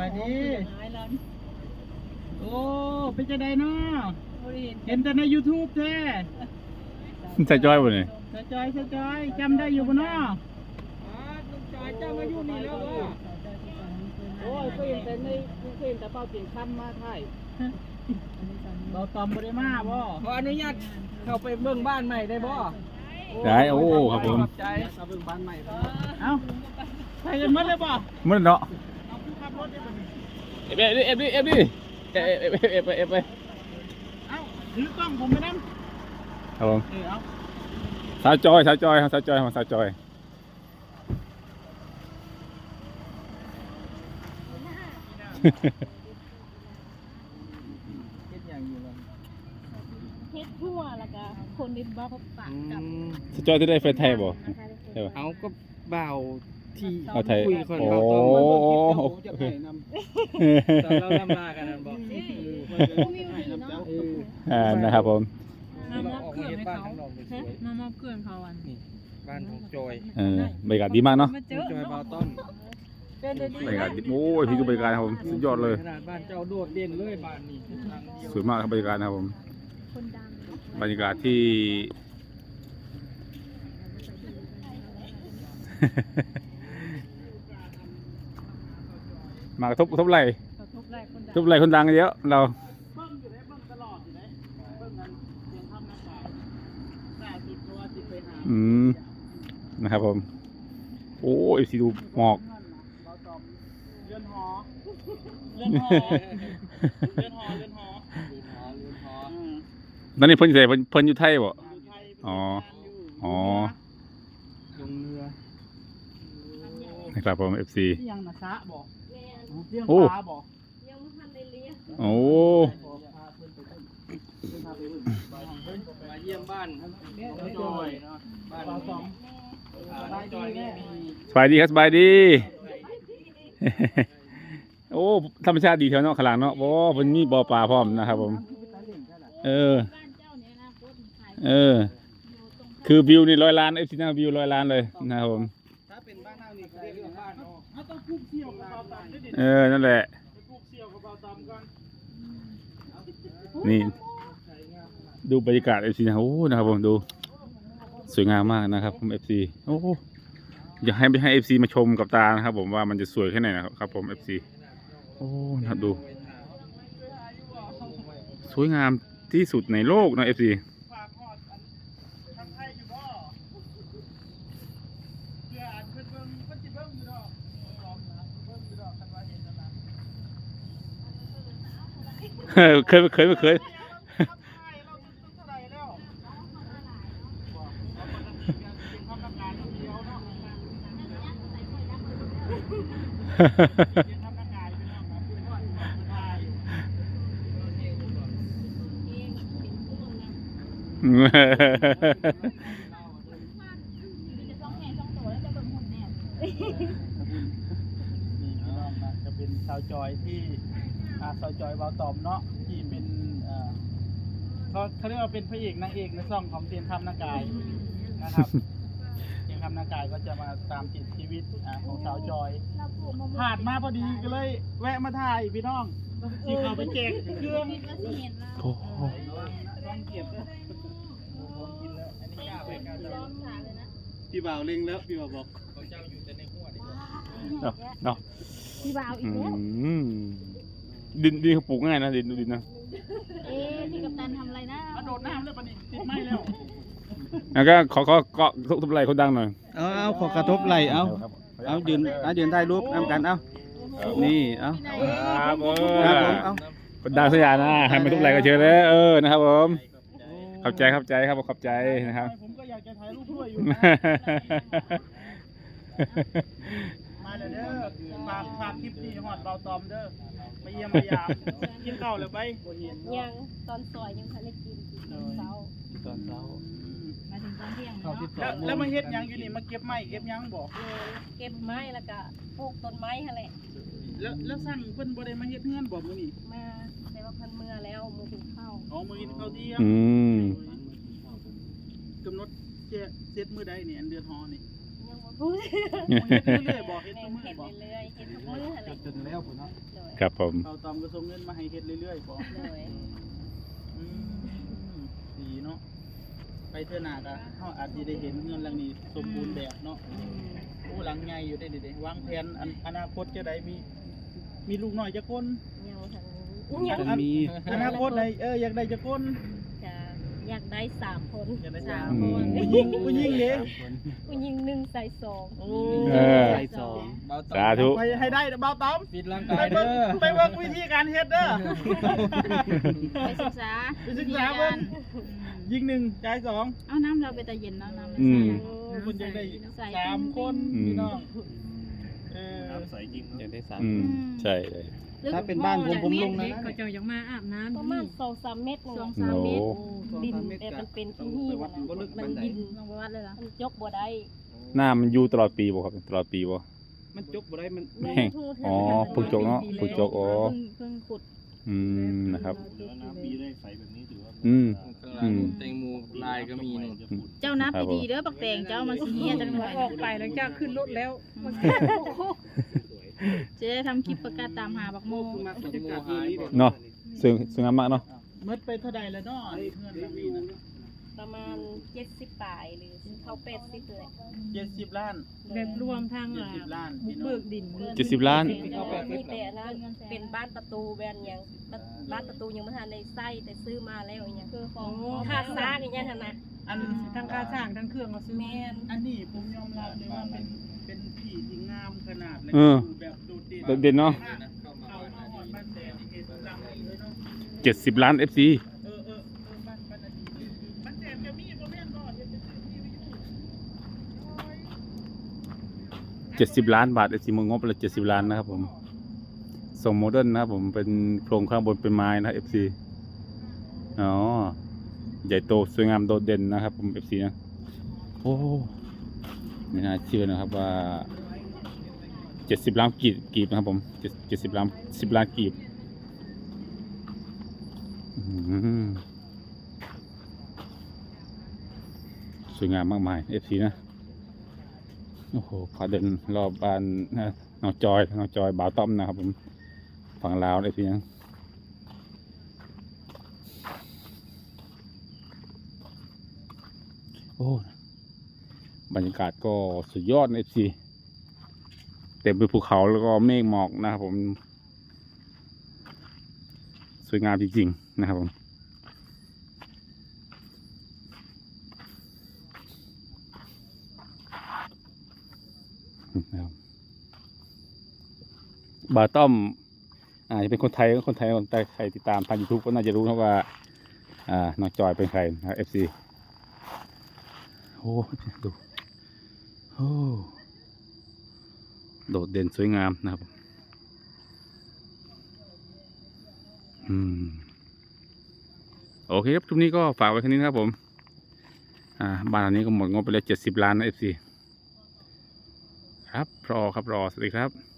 บายดีโอ้เป็นจะได้เนาะเห็นแต่ใน YouTube แท้ใส่จอยบ่นี่สะจอยสะจอยจำได้อยู่บ่เนาะลุงจอยจำมาอยู่นี่แล้วบ่โอ้ยเคยเห็นแต่ในเคยเห็นแต่เป้าเปลี่ยนคำมาไทยเบาตอมบ่ได้มาบ่ขออนุญาตเข้าไปเบิ่งบ้านใหม่ได้บ่ได้โอ้ครับผมขอบใจเข้าเบิ่งบ้านใหม่ครับเอ้าไปกันหมดเลยบ่มันเนาะ เอาผู้ขับรถได้บ่นี่เอฟดิเอฟดิเอฟดิเอฟเอฟเอฟเอฟไปเอ้าถือกล้องผมไปนำครับผมเออเอาสาวจอยสาวจอยครับสาวจอยของสาวจอยเฮ็ดหยังอยู่ล่ะเฮ็ดทั่วแล้วก็คนดินบ่พบปะกับสาวจอยที่ได้แฟนไทยบ่ใช่ป่ะเอาก็บ่าว ที่เอาไทยคุยคนโอ้เบาตองโอ้โอ้โอ้จะไปนำตอนเราลำลากันนั่นบ่มีวิวดีเนาะเอออ่านะครับผมมามอบออกเกลืมาอนเฮ็ดให้บ้านเขาข้างนอกสวยมามอบเกลือนเขาอันๆนี่บ้านของจอยเออบรรยากาศดีมากเนาะมาเจของอจอยเบาเนาะต้อมเป็นได้ดีบรรยากาศดีโอ้ยพี่ดูบรรยากาศครับผมสุดยอดเลยขนาดบ้านเจ้าโดดเด่นเลยบ้านนี้ทางเดียวสวยมากครับบรรยากาศนะครับผมคนดังบรรยากาศที่ มากระทบกระทบไหลเขาทุบแรกคนกดัระงทบไหลคนดังเยอะเราเบิ่งอยู่ได้เบิ่งตลอดอยู่ได้เบิ่งกันเสียงทำหน้ากากหน้าสิบตัวสิบไปหาอืมนะครับผม โอ้ยสีดูหมอกเราตอมเรือนหอเรือนหอเรือนหอเรือนหอลืมหอลืมหออืมตอนนี้เพิ่นอยู่ไสเพิ่นเพิ่นอยู่ไทยบ่อยู่ไทยอ๋ออยู่อ๋อลงเรือนะครับผม FC ที่ยังนะซะบอก เรื่องโอ้ปลาบอกยังไม่ทันได้เลี้ยงโอ้มาเยี่ยมบ้านน้องจอยเนาะบ้านเราตอมอ่าน้องจอยนี่มีสบายดีครับสบายดี โอ้ธรรมชาติดีแถวเนาะขางหลังเนาะบ่เพิ่นมีบ่อปลาพร้อมนะครับผม เออ บ้านเจ้าเนี่ยนะโคตรขายเออ คือวิวนี่ร้อยล้าน FC นะวิวร้อยล้านเลยนะครับผม ต้องคุกเสี่ยวกับเบาตอมด้วยดิเออ นั่นแหละไปคุกเสี่ยวกับเบาตอมก่อนนี่ ดูบรรยากาศ FC นะโอ้นะครับผมดู สวยงามมากนะครับผม FC โอ้อยากให้ไปให้ FC มาชมกับตานะครับ ผมว่ามันจะสวยแค่ไหนนะครับครับผม FC โอ้นะครับดู สวยงามที่สุดในโลกนะ FC ฝากฮอดอันทางไทยอยู่บ่เพื่ออันเพิ่นเบิ่งเพิ่นสิเบิ่งอยู่ดอกลองนะเบิ่งอยู่ดอกคันว่าเห็นนั่นนะ เคยเคยไม่เคยไหร่เคยจะเป็นชาวจอยที่ อ่าชาวจอยบาวตอมเนาะที่เป็นเอ่อเขาเขาเรียกว่าเป็นพระเอกนางเอกในซ่องของเตียนคำนากายนะครับ เตียนคำนากายก็จะมาตามติดชีวิตอ่าของสาวจอยเราปลูกมะม่วงผ่านมาพอดีก็เลย แวะมาถ่ายพี่น้องที่เขาไปแจกเครื่องมีก็สิเห็นแล้วโอ้โหต้องเก็บนะผมกินแล้วอันนี้กล้าไปกล้าซ้อมขาเลยนะพี่บ่าวเล็งแล้วพี่บ่าวบอกเขาเจ้าอยู่แต่ในหัวนี่เนาะเนาะพี่บ่าวอีอืกแล้วม ดินดินเขาปลูกง่ายนะดินดูดินนะเอ๊ะพี่กัปตันทำอะไรนะกระโดดน้ำแล้วปะนี่ติดไม้แล้วแล้วก็ขอขอเกาะทุบไหลคนดังหน่อยเอาเอาขอกระทบไหลเอาเอายืนเอายืนถ่ายรูปนำกันเอานี่เอาที่ไหนครับผมครับผมเอาคนดังสยามนะให้มาทุบไหลก็เชิญเลยเออนะครับผมขอบใจขอบใจครับผมขอบใจนะครับ ผมก็อยากจะถ่ายรูปด้วยอยู่ มาเลยเด้อฝากฝากคลิปนี้ฮอดเบาตอมเด้อมาเยี่ยมมายามกินข้าวแล้วไปบ่เห็นยังตอนซอยยังทันได้กินกินเช้าตอนเช้ามาถึงตอนเที่ยงเข้าเนาะที่สอแล้วงแล้วมาเฮ็ดหยังอยู่นี่มาเก็บไม้เก็บหยังบ่เออเก็บไม้แล้วก็ปลูกต้นไม้หั่นแหละแล้วแล้วสั่งเพิ่นบ่ได้มาเฮ็ดเฮือนบ่มื้อนี้มาแต่ว่าเพิ่นเมื่อแล้วมือถึงเข้าอ๋อมื้อนี้เขาเที่ยงอืมกำหนดเจ็ดเสร็จมื้อใดนี่อันเดือนฮอนี่ ยังบ่เฮ็ดเรื่อยๆบอกเฮ็ดแม่ทุกมื้อเฮ็ดบอกเรื่อยๆเฮ็ดทุกมื้ออะไรจนแล้วพุ่นเนาะโดยครับผม เอาตอมก็ส่งเงินมาให้เฮ็ดเรื่อยๆบอกโดยอืมดีเนาะไปเทื่อหน้าก็เฮาอาจสิได้เห็นเงินหลังนี้สมบูรณ์แบบเนาะโอ้หลังใหญ่อยู่ได้เด้ๆวางแผนอันอนาคตจะได้มี มีลูกน้อยจักคนยังทันยัยังงมันมี อนาคตได้เอออยากได้จักคนจะ อยากได้สามคนอยากได้สาสามมคนผู้หญิงผู้หญิงเด้ผู้หญิงหนึ่งใส่สองโอ้เออ ใส่สองสาธุ ไปให้ได้เบาตอมปิดร่างไปกายเบิ่เด้งอไปเบิ่งวิธีการเฮ็ดเด้อ ไปศึกษาไปศึกษาเบิ่ง ยิงหนึ่งจ่ายสองเอาน้ำเราไปแต่เย็นแล้วน้ำอืมคุณจะได้ใส่สามคนอืมพี่น้องเอออยากได้สาม อืม ใช่เลย ถ้าเป็นบ้านผมผมลงนะเขาจะยังมาอาบน้ำประมาณสองสามเมตรสองนะสามเมตรโอ้ดินแต่มันเป็นที่นี่นะมันดินลงไปวัดเลยเหรอมันยกบ่ได้หน้ามันอยู่ตลอดปีบ่ครับตลอดปีบ่มันจกบ่ได้มันแม่แห้งทูเทื่อ๋อปลูกจกเนาะปลูกจกอ๋อเพิ่งเพิ่งขุดอืมนะครับน้ำปีได้ใสแบบนี้ถือว่าอืมข้างหลังแตงโมลายก็มีนู่นเจ้านับดีๆเด้อปักแตงเจ้ามันสีเงี้ยจังหน่อยออกไปหลังจากขึ้นรถแล้วมัน จะได้ทำคลิปประกาศตามหาบักโมมักบรรยากาศนี้เนาะสวยสวยงามมากเนาะเมื่อไปเท่าใดแล้วเนาะเงินเรามีนะประมาณเจ็ดสิบปลายหรือเขาแปดสิบเลยเจ็ดสิบล้านแบบรวมทางเจ็ดอะสิบล้านบุพี่กน้อเบิงกดินเจ็ดสิบล้านมีแต่อันนั้นเป็นบ้านประตูแบนหยังบ้านประตูยังไม่ทันในไส้แต่ซื้อมาแล้วอย่างเงี้ยคือของค่าซากอย่างเงี้ยนะ อันทั้งค่าช่างทั้งเครื่องเราซื้อแมมานอันนี้ผมยอมรับเลยว่าเป็นเป็นที่ที่งามขนาดเลยเออแบบโดดเด่นโดดเด่นเนาะเข้ามาหอดบ้านแดงนี่เห็นดังเลยเนาะเจ็ดสิบล้าน FC เออเออเออบ้านบ้านอดีตบ้านแดงจะมีบ่แม่นบ่เห็นเป็นที่วิทยุเจ็ดสิบล้านบาท FC มงบละเจ็ดสิบล้านนะครับผมส่งโมเดิร์นนะครับผมเป็นโครงข้างบนเป็นไม้นะ FC อ๋อ ใหญ่โตสวยงามโดดเด่นนะครับ ผม FC นะโอ้ไม่น่าเชื่อนะครับว่าเจ็ดสิบล้านกีบกีบนะครับผมเจ็ดเจ็ดสิบล้านสิบล้านกีบสวยงามมากมาย FC นะโอ้โหขอเดินรอบบ้านนะน้องจอยน้องจอยบ่าวต้อมนะครับผมฝั่งลาวได้เพียง อ้บรรยากาศก็สุดยอดในเอฟซีเต็มไปภูเขาแล้วก็เมฆหมอกนะครับผม สวยงามจริงๆนะครับผมนะครับาต้อมอาจจะเป็นคนไทยก็คนไทยคนไทยใครติดตามทางยูทูบก็น่าจะรู้นะว่า อ่าน้องจอยเป็นใครนะครับเอฟซี โอ้ดูโอ้โดดเด่นสวยงามนะครับอืมโอเคครับทุกนี้ก็ฝากไว้แค่นี้นะครับผม อ่า บ้านหลังนี้ก็หมดงบไปแล้วเจ็ดสิบล้านนะเอฟซีครับรอครับรอ สวัสดีครับ